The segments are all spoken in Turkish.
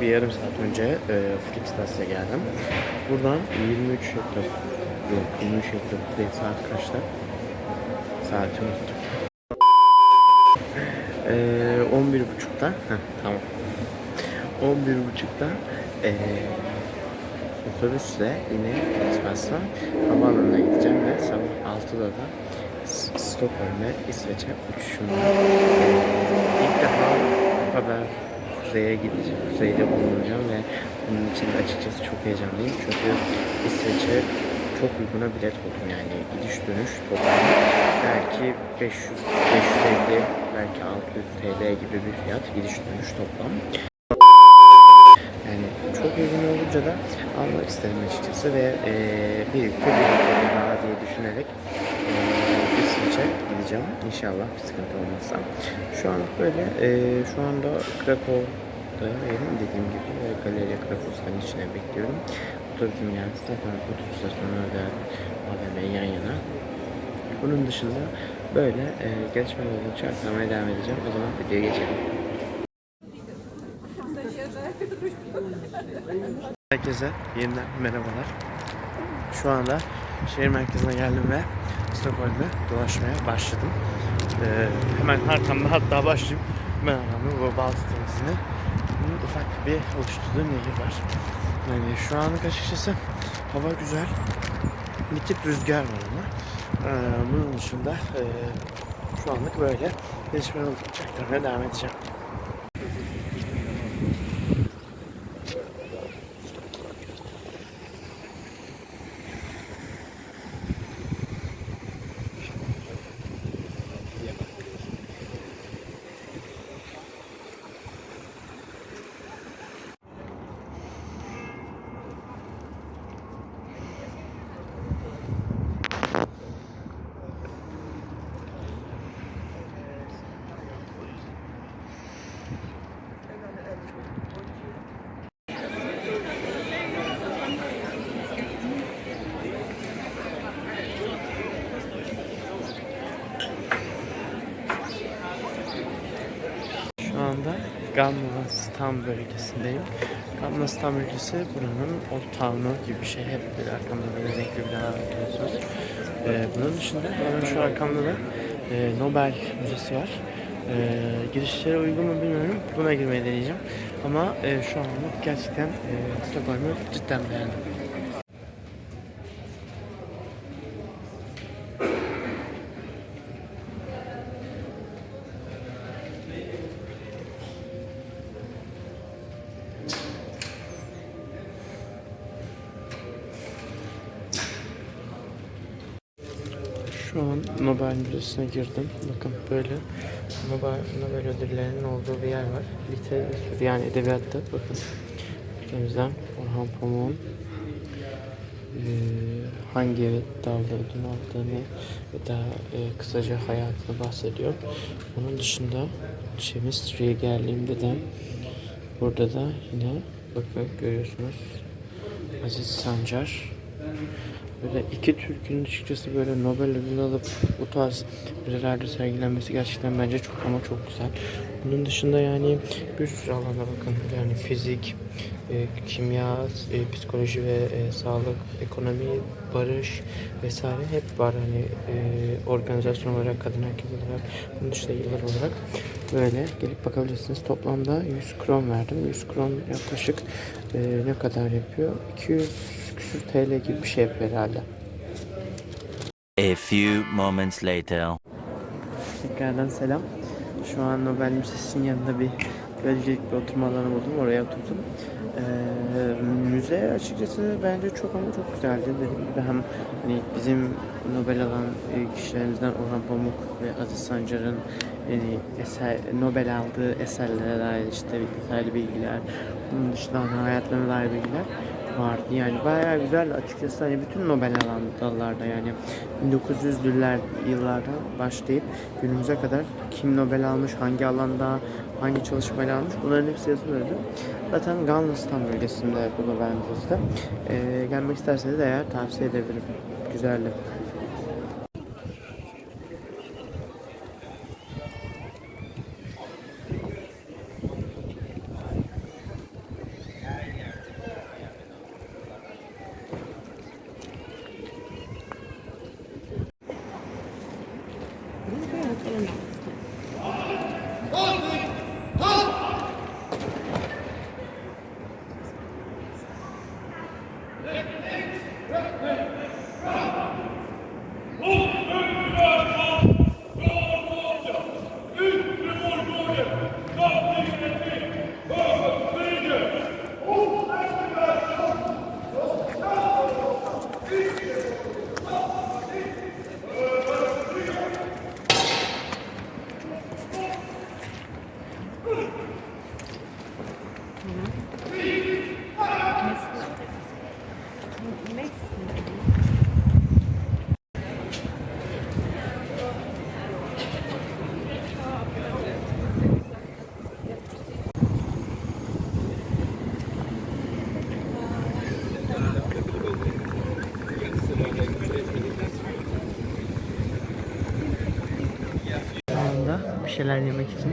bir yarım saat önce eee Flixbus'ta geldim. Buradan 23 yok 23 değil saat kaçta? Saati unuttum. Ee, 11.30'da Heh, tamam. 11.30'da ee, otobüsle yine Express'la havaalanına gideceğim ve sabah 6'da da Stockholm'e İsveç'e uçuşum var. Ee, ilk defa bu kadar kuzeye gideceğim, kuzeyde bulunacağım ve bunun için de açıkçası çok heyecanlıyım. Çünkü İsveç'e çok uyguna bilet buldum yani gidiş dönüş toplam belki 500 550 belki 600 TL gibi bir fiyat gidiş dönüş toplam. Yani çok uygun olunca da almak istedim açıkçası ve e, birlikte bir daha diye düşünerek e, İsveç'e gideceğim. İnşallah bir sıkıntı olmazsa. Şu anlık böyle e, şu anda Krakow'da yerim dediğim gibi e, Galeria Krakowska'nın içine bekliyorum. Otobüsüm geldi. Zaten otobüs istasyonu da AVM yan yana. Bunun dışında böyle e, gelişmeler oldukça aktarmaya devam edeceğim. O zaman videoya geçelim. Herkese yeniden merhabalar. Şu anda şehir merkezine geldim ve Stockholm'u dolaşmaya başladım. Ee, hemen arkamda hatta başlayayım. Hemen arkamda bu Baltı Denizi'ne bunun ufak bir oluşturduğu nehir var. Yani şu anlık açıkçası hava güzel. Bir tık rüzgar var ama. Ee, bunun dışında e, şu anlık böyle gelişmeler aktarmaya devam edeceğim. Şu anda Gamla Stam bölgesindeyim. Gamla Stam bölgesi buranın Old Town'u gibi bir şey. Hep bir arkamda böyle renkli binalar görüyorsunuz. Ee, bunun dışında hemen şu arkamda da e, Nobel Müzesi var. Ee, girişlere uygun mu bilmiyorum. Buna girmeyi deneyeceğim. Ama e, şu anlık gerçekten e, Stockholm'u cidden beğendim. Şu an Nobel Müzesi'ne girdim. Bakın böyle Nobel, Nobel ödüllerinin olduğu bir yer var. Literatür yani edebiyatta bakın. Ülkemizden Orhan Pamuk'un eee, hangi dalda ödül aldığını ve daha eee, kısaca hayatını bahsediyor. Onun dışında Chemistry'ye geldiğimde de burada da yine bakın görüyorsunuz Aziz Sancar Böyle iki Türk'ün açıkçası böyle Nobel ödülü alıp bu tarz müzelerde sergilenmesi gerçekten bence çok ama çok güzel. Bunun dışında yani bir sürü alana bakın. Yani fizik, e, kimya, e, psikoloji ve e, sağlık, ekonomi, barış vesaire hep var. Hani e, organizasyon olarak, kadın erkek olarak, bunun dışında yıllar olarak böyle gelip bakabilirsiniz. Toplamda 100 kron verdim. 100 kron yaklaşık e, ne kadar yapıyor? 200 küsür TL gibi bir şey yapıyor herhalde. A few moments later. Tekrardan selam. Şu an Nobel Müzesi'nin yanında bir gölgelik bir oturma alanı buldum. Oraya oturdum. Ee, müze açıkçası bence çok ama çok güzeldi. Dediğim gibi hem hani bizim Nobel alan e, kişilerimizden Orhan Pamuk ve Aziz Sancar'ın yani eser, Nobel aldığı eserlere dair işte detaylı bilgiler, bunun dışında hayatlarına dair bilgiler vardı. Yani bayağı güzel açıkçası hani bütün Nobel alan dallarda yani 1900'lüler yıllardan başlayıp günümüze kadar kim Nobel almış, hangi alanda, hangi çalışmayla almış bunların hepsi yazılıyordu. Zaten Galveston bölgesinde bu Nobel Müzesi. Ee, gelmek isterseniz eğer tavsiye edebilirim. Güzeldi. Şeyler yemek için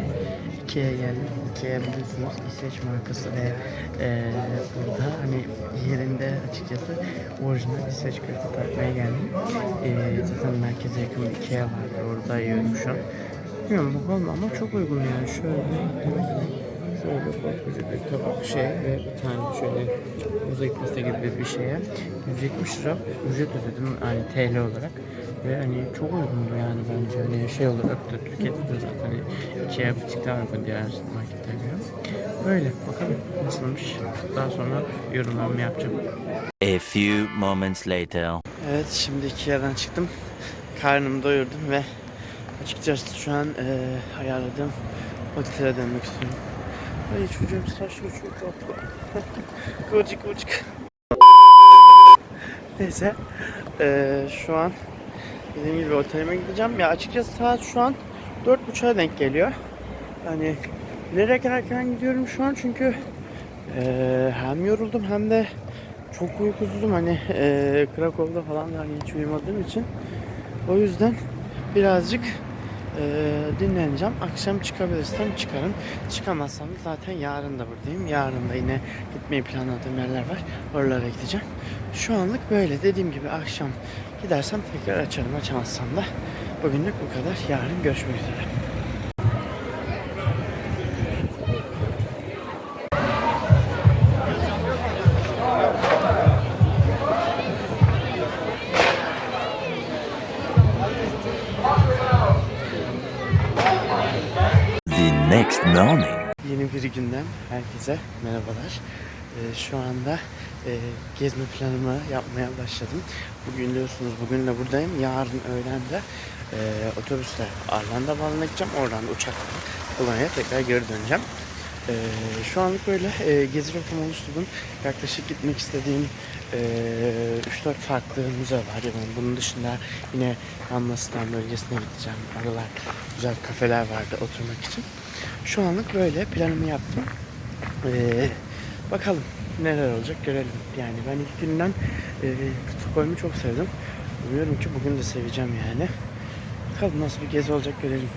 Ikea'ya geldim. Ikea biliyorsunuz İsveç markası ve e, burada hani yerinde açıkçası orijinal İsveç köfte tatmaya geldim. E, zaten merkeze yakın bir Ikea var. Orada yiyorum şu an. Bilmiyorum bakalım ama çok uygun yani. Şöyle şöyle koskoca bir tabak şey ve bir tane şöyle mozaik pasta gibi bir şeye 170 lira ücret ödedim yani TL olarak ve hani çok uygundu yani bence hani şey olarak da Türkiye'de de zaten hani ikiye buçuk daha uygun diğer marketlere göre. Böyle bakalım nasılmış daha sonra yorumlarımı yapacağım. A few moments later. Evet şimdi Ikea'dan çıktım. Karnımı doyurdum ve açıkçası şu an e, ayarladığım otele dönmek istiyorum. Ay çocuğum saçma çok tatlı. kıvırcık kıvırcık. Neyse e, şu an dediğim gibi otelime gideceğim. Ya açıkçası saat şu an 4.30'a denk geliyor. Yani bilerek erken gidiyorum şu an çünkü e, hem yoruldum hem de çok uykusuzdum hani e, Krakow'da falan da hani hiç uyumadığım için o yüzden birazcık e, dinleneceğim. Akşam çıkabilirsem çıkarım. Çıkamazsam zaten yarın da buradayım. Yarın da yine gitmeyi planladığım yerler var. Oralara gideceğim. Şu anlık böyle. Dediğim gibi akşam gidersem tekrar açarım. Açamazsam da bugünlük bu kadar. Yarın görüşmek üzere. The next morning. Yeni bir günden herkese merhabalar. Ee, şu anda e, gezme planımı yapmaya başladım. Bugün biliyorsunuz bugünle buradayım. Yarın öğlen de e, otobüsle Arlanda bağlamaya gideceğim. Oradan da uçakla Polonya'ya tekrar geri döneceğim. Ee, şu anlık böyle e, gezi rotamı oluşturdum. Yaklaşık gitmek istediğim e, 3-4 farklı müze var. Yani bunun dışında yine Yanmastan bölgesine gideceğim. Aralar güzel kafeler vardı oturmak için. Şu anlık böyle planımı yaptım. Ee, bakalım neler olacak görelim. Yani ben ilk günden e, Stockholm'u çok sevdim. Umuyorum ki bugün de seveceğim yani. Bakalım nasıl bir gezi olacak görelim.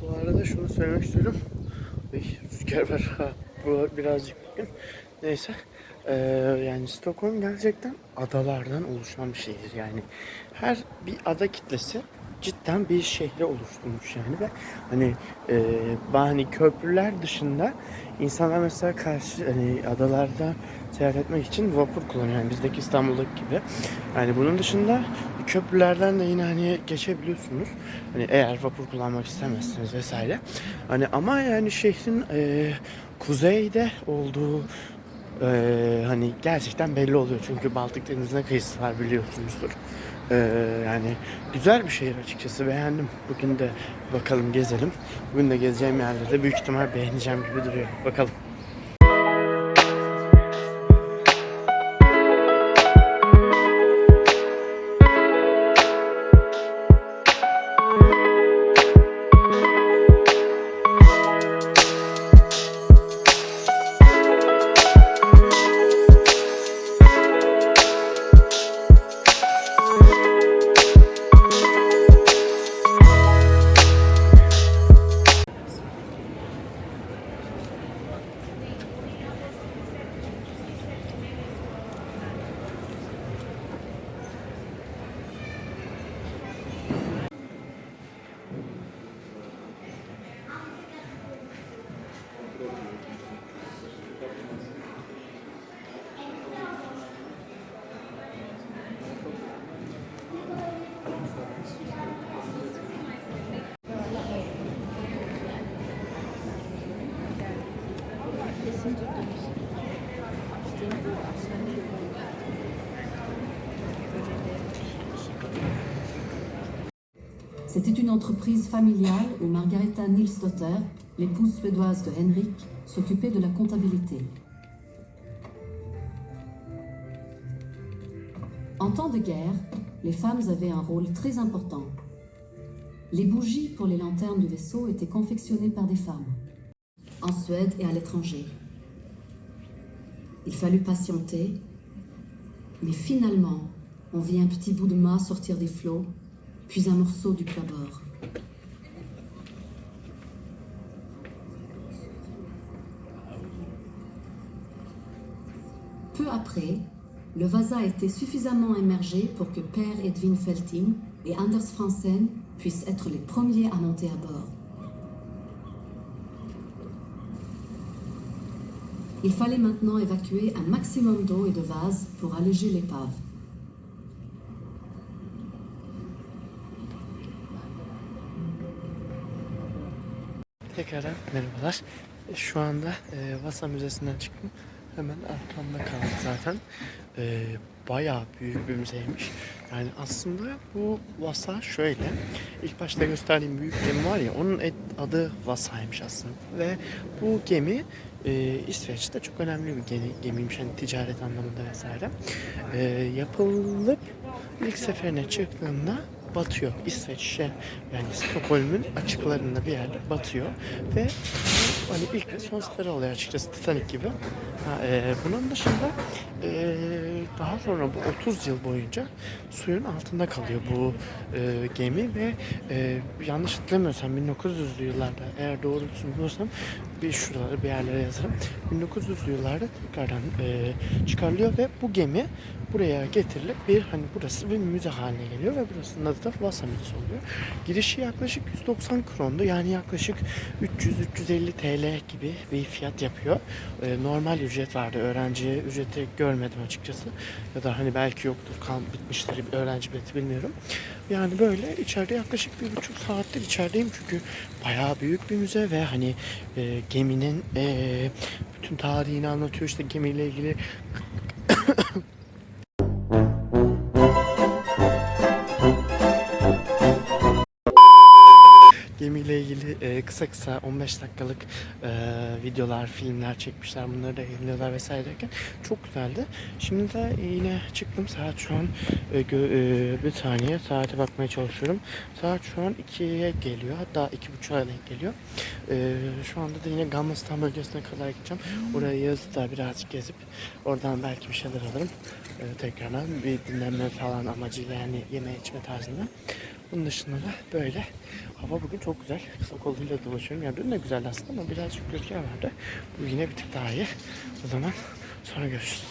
Bu arada şunu söylemek istiyorum. Ay, rüzgar var. Ha, birazcık bugün. Neyse. Ee, yani Stockholm gerçekten adalardan oluşan bir şehir. Yani her bir ada kitlesi cidden bir şehre oluşturmuş yani ve hani e, hani köprüler dışında insanlar mesela karşı hani adalarda seyahat etmek için vapur kullanıyor. Yani bizdeki İstanbul'daki gibi. Yani bunun dışında köprülerden de yine hani geçebiliyorsunuz. Hani eğer vapur kullanmak istemezseniz vesaire. Hani ama yani şehrin e, kuzeyde olduğu e, hani gerçekten belli oluyor. Çünkü Baltık Denizi'ne kıyısı var biliyorsunuzdur. E, yani güzel bir şehir açıkçası beğendim. Bugün de bakalım gezelim. Bugün de gezeceğim yerlerde büyük ihtimal beğeneceğim gibi duruyor. Bakalım. C'était une entreprise familiale où Margareta Nilsdotter, l'épouse suédoise de Henrik, s'occupait de la comptabilité. En temps de guerre, les femmes avaient un rôle très important. Les bougies pour les lanternes du vaisseau étaient confectionnées par des femmes, en Suède et à l'étranger. Il fallut patienter, mais finalement, on vit un petit bout de mât sortir des flots, puis un morceau du plat-bord. Peu après, le Vasa était suffisamment immergé pour que Père Edwin Felting et Anders Fransen puissent être les premiers à monter à bord. Il fallait maintenant évacuer un maximum d'eau et de vase pour alléger l'épave. Tekrardan merhabalar. Şu anda e, Vasa Müzesi'nden çıktım. Hemen arkamda kaldı zaten. E, bayağı büyük bir müzeymiş. Yani aslında bu Vasa şöyle. İlk başta gösterdiğim büyük gemi var ya onun adı Vasa'ymış aslında. Ve bu gemi e, İsveç'te çok önemli bir gemi, gemiymiş. Hani ticaret anlamında vesaire. E, yapılıp ilk seferine çıktığında batıyor. İsveç'e yani Stockholm'un açıklarında bir yerde batıyor ve hani ilk ve son seferi oluyor açıkçası Titanic gibi. Ha, e, bunun dışında e, daha sonra bu 30 yıl boyunca suyun altında kalıyor bu e, gemi ve e, yanlış hatırlamıyorsam 1900'lü yıllarda eğer doğrusunu bulursam bir şuraları bir yerlere yazarım. 1900'lü yıllarda tekrardan e, çıkarılıyor ve bu gemi buraya getirilip bir hani burası bir müze haline geliyor ve burasının adı da Vasa Müzesi oluyor. Girişi yaklaşık 190 krondu yani yaklaşık 300-350 TL gibi bir fiyat yapıyor. E, normal ücret vardı öğrenciye ücreti görmedim açıkçası ya da hani belki yoktur kan bitmiştir bir öğrenci bileti bilmiyorum. Yani böyle içeride yaklaşık bir buçuk saattir içerideyim çünkü bayağı büyük bir müze ve hani e, geminin e, bütün tarihini anlatıyor işte gemiyle ilgili gemiyle ilgili e, kısa kısa 15 dakikalık e, videolar, filmler çekmişler. Bunları da yayınlıyorlar vesaire derken çok güzeldi. Şimdi de yine çıktım. Saat şu an e, e, bir saniye saate bakmaya çalışıyorum. Saat şu an 2'ye geliyor. Hatta 2.30'a denk geliyor. E, şu anda da yine Gamlastan bölgesine kadar gideceğim. Oraya yazıda birazcık gezip oradan belki bir şeyler alırım. E, tekrardan bir dinlenme falan amacıyla yani yeme içme tarzında. Bunun dışında da böyle. Hava bugün çok güzel. Kısa kolluyla dolaşıyorum. Yani dün de güzeldi aslında ama birazcık rüzgar vardı. Bu yine bir tık daha iyi. O zaman sonra görüşürüz.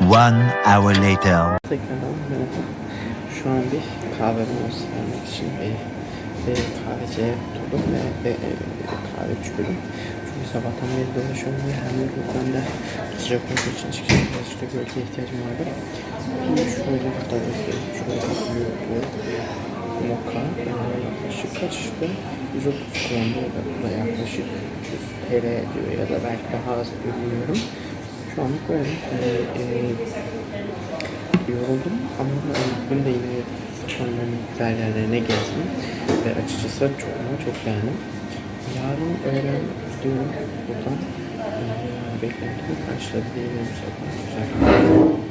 One hour later. Tekrardan. Şu an bir kahve molası vermek için bir, bir kahveciye oturdum ve, ve e, kahve içiyorum. Sabahtan beri dolaşıyorum ve hem yoruluktan da sıcak olduğu için çıkacak birazcık da gölgeye ihtiyacım vardı. Bir şöyle hatta göstereyim. Şöyle büyük bu moka. Yaklaşık kaç işte 130 kronda da yaklaşık 100 TL diyor ya da belki daha az bilmiyorum. Şu anlık böyle. E, e, yoruldum ama bugün de yine Stockholm'un güzel yerlerine gezdim ve açıkçası çok ama çok beğendim. Yarın öğlen gidiyorum buradan. E, beklentimi sefer. Güzel.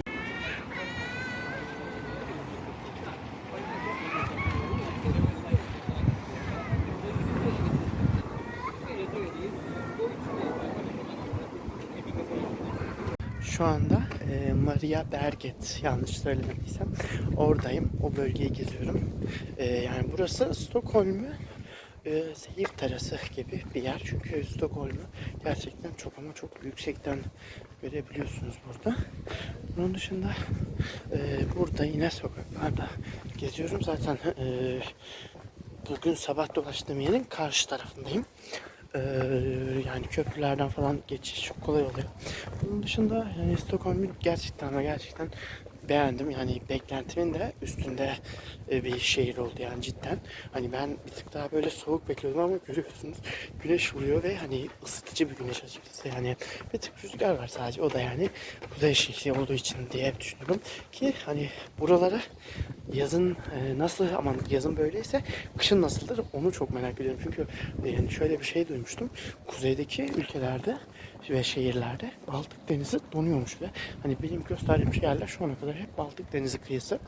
Şu anda e, Maria Berget yanlış söylemediysem oradayım. O bölgeyi geziyorum. E, yani burası Stockholm'u e, seyir terası gibi bir yer. Çünkü Stockholm'u gerçekten çok ama çok yüksekten görebiliyorsunuz burada. Bunun dışında e, burada yine sokaklarda geziyorum. Zaten e, bugün sabah dolaştığım yerin karşı tarafındayım. Ee, yani köprülerden falan geçiş çok kolay oluyor. Bunun dışında yani Stockholm'u gerçekten ama gerçekten beğendim. Yani beklentimin de üstünde e, bir şehir oldu yani cidden. Hani ben bir tık daha böyle soğuk bekliyordum ama görüyorsunuz güneş vuruyor ve hani ısıtıcı bir güneş açıkçası. Yani bir tık rüzgar var sadece. O da yani kuzey şehri olduğu için diye düşünüyorum. Ki hani buralara yazın e, nasıl aman yazın böyleyse kışın nasıldır onu çok merak ediyorum. Çünkü e, yani şöyle bir şey duymuştum. Kuzeydeki ülkelerde ve şehirlerde Baltık Denizi donuyormuş ve hani benim gösterdiğim yerler şu ana kadar hep Baltık Denizi kıyısı.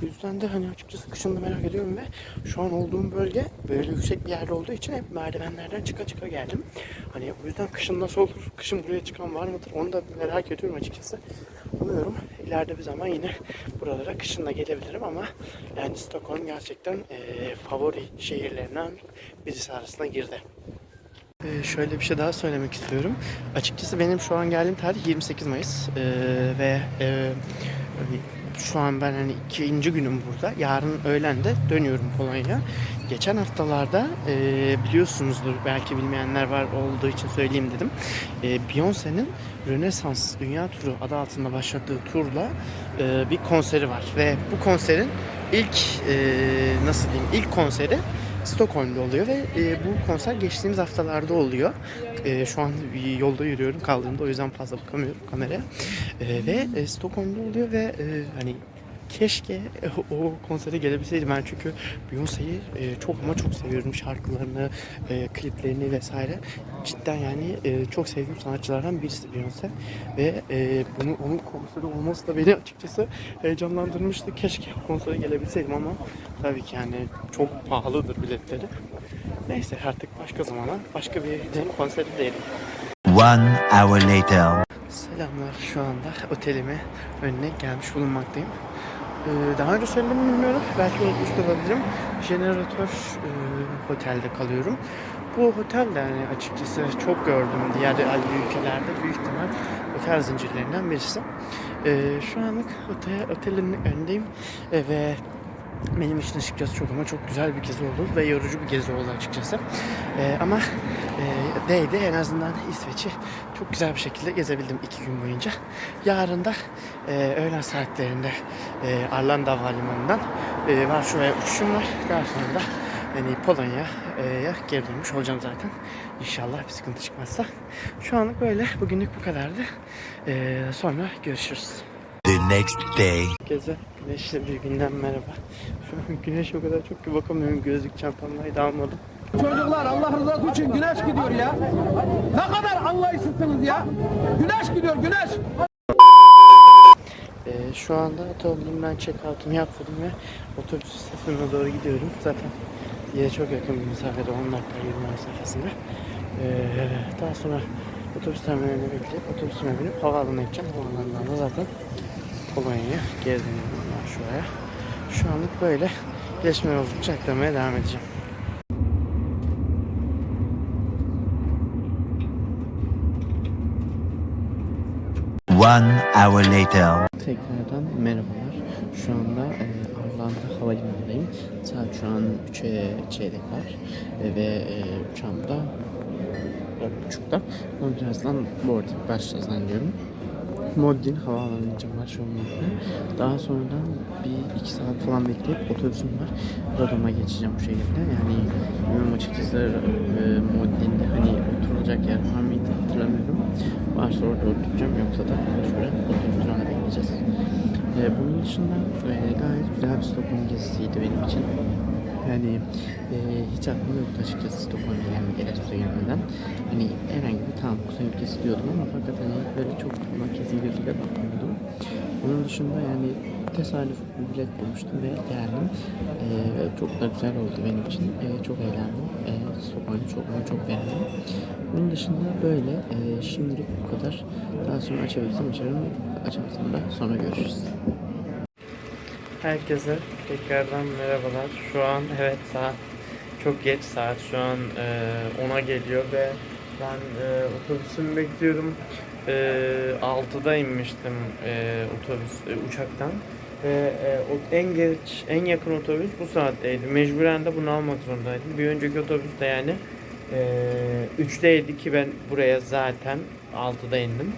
Bu yüzden de hani açıkçası kışın da merak ediyorum ve şu an olduğum bölge böyle yüksek bir yerde olduğu için hep merdivenlerden çıka çıka geldim. Hani o yüzden kışın nasıl olur? Kışın buraya çıkan var mıdır? Onu da merak ediyorum açıkçası. Umuyorum ileride bir zaman yine buralara kışın da gelebilirim ama yani Stockholm gerçekten eee, favori şehirlerinden birisi arasına girdi. Ee, şöyle bir şey daha söylemek istiyorum. Açıkçası benim şu an geldiğim tarih 28 Mayıs Ee, ve e, hani şu an ben hani ikinci günüm burada. Yarın öğlen de dönüyorum Polonya'ya. Geçen haftalarda e, biliyorsunuzdur belki bilmeyenler var olduğu için söyleyeyim dedim. E, Beyoncé'nin Rönesans Dünya Turu adı altında başlattığı turla e, bir konseri var ve bu konserin ilk e, nasıl diyeyim ilk konseri Stockholm'da oluyor ve e, bu konser geçtiğimiz haftalarda oluyor. E, şu an yolda yürüyorum kaldığımda o yüzden fazla bakamıyorum kameraya. E, ve e, Stockholm'da oluyor ve e, hani keşke o konsere gelebilseydim ben çünkü Beyoncé'yi e, çok ama çok seviyorum şarkılarını, e, kliplerini vesaire. Cidden yani e, çok sevdiğim sanatçılardan birisi Beyoncé ve e, bunu onun konseri olması da beni açıkçası heyecanlandırmıştı. Keşke konsere gelebilseydim ama tabii ki yani çok pahalıdır biletleri. Neyse artık başka zamana başka bir konseri diyelim. One hour later. Selamlar şu anda otelime önüne gelmiş bulunmaktayım. Ee, daha önce söyledim mi bilmiyorum. Belki unutmuş olabilirim. Jeneratör e, otelde kalıyorum. Bu otel de yani açıkçası çok gördüm diğer ülkelerde büyük ihtimal otel zincirlerinden birisi. Ee, şu anlık otel, otelin önündeyim Ee, ve benim için açıkçası çok ama çok güzel bir gezi oldu ve yorucu bir gezi oldu açıkçası. Ee, ama e, değdi en azından İsveç'i çok güzel bir şekilde gezebildim iki gün boyunca. Yarın da e, öğlen saatlerinde e, Arlanda Havalimanı'ndan e, Varşova'ya uçuşum var. Daha sonra da yani Polonya'ya geri dönmüş olacağım zaten. İnşallah bir sıkıntı çıkmazsa. Şu anlık böyle. Bugünlük bu kadardı. E, sonra görüşürüz. The next day. Herkese güneşli bir günden merhaba. Şu an güneş o kadar çok ki bakamıyorum. Gözlük çantamlayı da almadım. Çocuklar Allah rızası için güneş gidiyor ya. Ne kadar anlayışsızsınız ya. Güneş gidiyor güneş. Ee, şu anda otomobilimden check-out'umu yaptım ve otobüs istasyonuna doğru gidiyorum. Zaten yere çok yakın bir mesafede 10 dakika yürüme mesafesinde. Ee, daha sonra otobüs terminaline bekleyip otobüsüme binip havaalanına gideceğim. Havaalanından da zaten Geri dönüyorum ben şuraya. Şu anlık böyle gelişme oldukça aktarmaya devam edeceğim. One hour later. Tekrardan merhabalar. Şu anda e, Arlanda Havalimanı'ndayım. Saat şu an 3'e çeyrek var. E, ve e, uçağım da 10.30'da. Ama birazdan boarding başlayacağız zannediyorum. Modin havaalanı Modin'e. Daha sonradan bir iki saat falan bekleyip otobüsüm var. Rodom'a geçeceğim bu şekilde. Yani bilmiyorum açıkçası e, Modin'de hani oturulacak yer var mıydı hatırlamıyorum. Varsa orada oturacağım yoksa da şöyle otobüs durağına bekleyeceğiz. E, bunun dışında e, gayet güzel bir Stockholm gezisiydi benim için. Yani e, hiç aklımda yoktu açıkçası Stockholm'a gelmek Erasmus'a gelmeden. Hani herhangi bir tam kuzey ülkesi diyordum ama fakat hani böyle çok merkezi gözüyle bakmıyordum. Bunun dışında yani tesadüf bir bilet bulmuştum ve geldim. E, ve çok da güzel oldu benim için. E, çok eğlendim. E, Stockholm'u çok çok beğendim. Bunun dışında böyle e, şimdilik bu kadar. Daha sonra açabilirsem açarım. Açamazsam da sonra görüşürüz. Herkese tekrardan merhabalar. Şu an evet saat çok geç saat şu an e, 10'a geliyor ve ben e, otobüsümü bekliyorum. E, 6'da inmiştim e, otobüs e, uçaktan ve e, en geç en yakın otobüs bu saatteydi. Mecburen de bunu almak zorundaydım. Bir önceki otobüs de yani e, 3'teydi ki ben buraya zaten 6'da indim.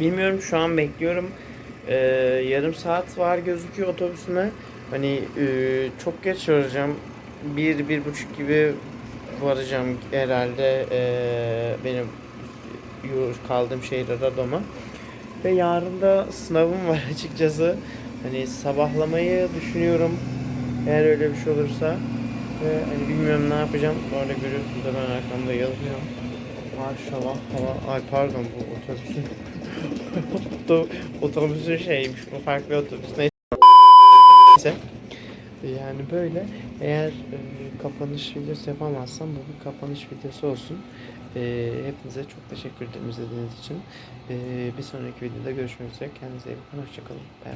Bilmiyorum şu an bekliyorum. Ee, yarım saat var gözüküyor otobüsüme. Hani e, çok geç varacağım. Bir, bir buçuk gibi varacağım herhalde e, benim kaldığım şehir Radom'a. Ve yarın da sınavım var açıkçası. Hani sabahlamayı düşünüyorum. Eğer öyle bir şey olursa. Ve hani bilmiyorum ne yapacağım. Bu arada görüyorsunuz da ben arkamda yazıyorum. Maşallah hava. Ay pardon bu otobüsün. Oto- otobüsün şeymiş bu farklı otobüs. Neyse. Yani böyle. Eğer e, kapanış videosu yapamazsam bu bir kapanış videosu olsun. E, hepinize çok teşekkür ederim izlediğiniz için. E, bir sonraki videoda görüşmek üzere. Kendinize iyi bakın. Hoşçakalın. Bay.